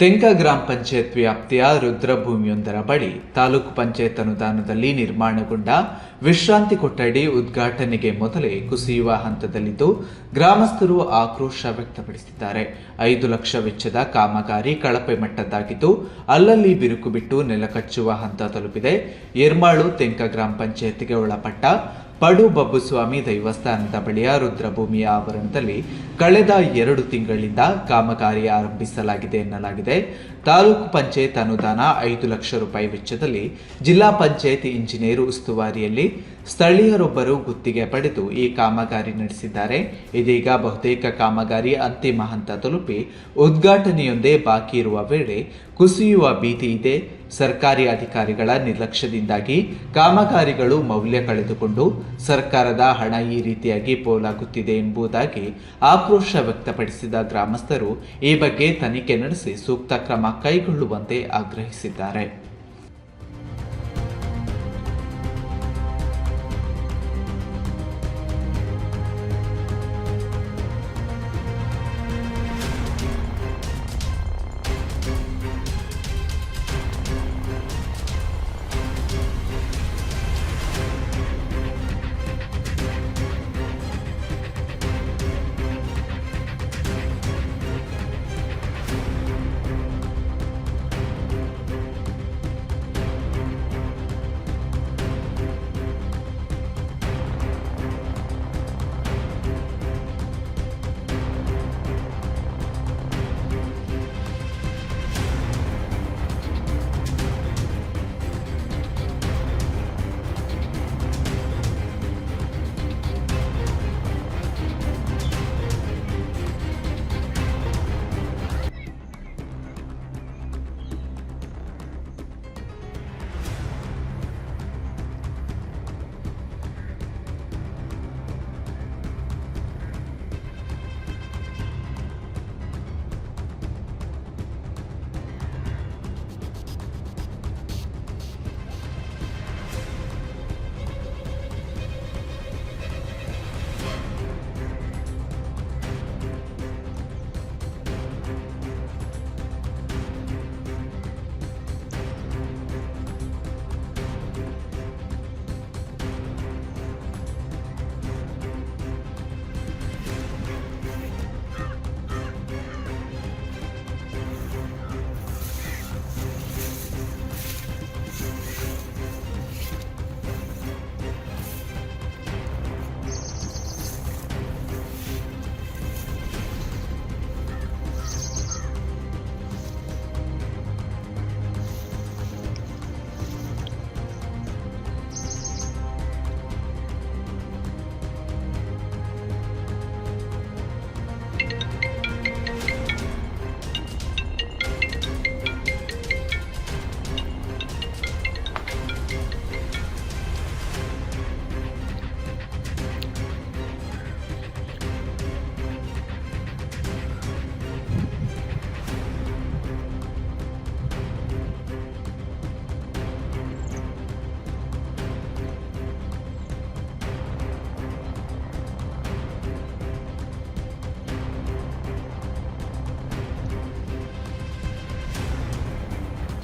ತೆಂಕ ಗ್ರಾಮ ಪಂಚಾಯತ್ ವ್ಯಾಪ್ತಿಯ ರುದ್ರಭೂಮಿಯೊಂದರ ಬಳಿ ತಾಲೂಕು ಪಂಚಾಯತ್ ಅನುದಾನದಲ್ಲಿ ನಿರ್ಮಾಣಗೊಂಡ ವಿಶ್ರಾಂತಿ ಕೊಠಡಿ ಉದ್ಘಾಟನೆಗೆ ಮೊದಲೇ ಕುಸಿಯುವ ಹಂತದಲ್ಲಿದ್ದು, ಗ್ರಾಮಸ್ಥರು ಆಕ್ರೋಶ ವ್ಯಕ್ತಪಡಿಸಿದ್ದಾರೆ. ಐದು ಲಕ್ಷ ವೆಚ್ಚದ ಕಾಮಗಾರಿ ಕಳಪೆ ಮಟ್ಟದ್ದಾಗಿದ್ದು, ಅಲ್ಲಲ್ಲಿ ಬಿರುಕು ಬಿಟ್ಟು ನೆಲಕಚ್ಚುವ ಹಂತ ತಲುಪಿದೆ. ಏರ್ಮಾಳು ತೆಂಕ ಗ್ರಾಮ ಪಂಚಾಯತ್ಗೆ ಒಳಪಟ್ಟ ಪಡು ಸ್ವಾಮಿ ದೈವಸ್ಥಾನದ ಬಳಿಯ ರುದ್ರಭೂಮಿಯ ಆವರಣದಲ್ಲಿ ಕಳೆದ ಎರಡು ತಿಂಗಳಿಂದ ಕಾಮಗಾರಿ ಆರಂಭಿಸಲಾಗಿದೆ ಎನ್ನಲಾಗಿದೆ. ತಾಲೂಕು ಪಂಚಾಯತ್ ಅನುದಾನ ಐದು ಲಕ್ಷ ರೂಪಾಯಿ ವೆಚ್ಚದಲ್ಲಿ ಜಿಲ್ಲಾ ಪಂಚಾಯತ್ ಇಂಜಿನಿಯರ್ ಉಸ್ತುವಾರಿಯಲ್ಲಿ ಸ್ಥಳೀಯರೊಬ್ಬರು ಗುತ್ತಿಗೆ ಪಡೆದು ಈ ಕಾಮಗಾರಿ ನಡೆಸಿದ್ದಾರೆ. ಇದೀಗ ಬಹುತೇಕ ಕಾಮಗಾರಿ ಅಂತಿಮ ಹಂತ ತಲುಪಿ ಉದ್ಘಾಟನೆಯೊಂದೇ ಬಾಕಿ ಇರುವ ವೇಳೆ ಕುಸಿಯುವ ಭೀತಿ ಇದೆ. ಸರ್ಕಾರಿ ಅಧಿಕಾರಿಗಳ ನಿರ್ಲಕ್ಷ್ಯದಿಂದಾಗಿ ಕಾಮಗಾರಿಗಳು ಮೌಲ್ಯ ಕಳೆದುಕೊಂಡು ಸರ್ಕಾರದ ಹಣ ಈ ರೀತಿಯಾಗಿ ಪೋಲಾಗುತ್ತಿದೆ ಎಂಬುದಾಗಿ ಆಕ್ರೋಶ ವ್ಯಕ್ತಪಡಿಸಿದ ಗ್ರಾಮಸ್ಥರು ಈ ಬಗ್ಗೆ ತನಿಖೆ ನಡೆಸಿ ಸೂಕ್ತ ಕ್ರಮ ಕೈಗೊಳ್ಳುವಂತೆ ಆಗ್ರಹಿಸಿದ್ದಾರೆ.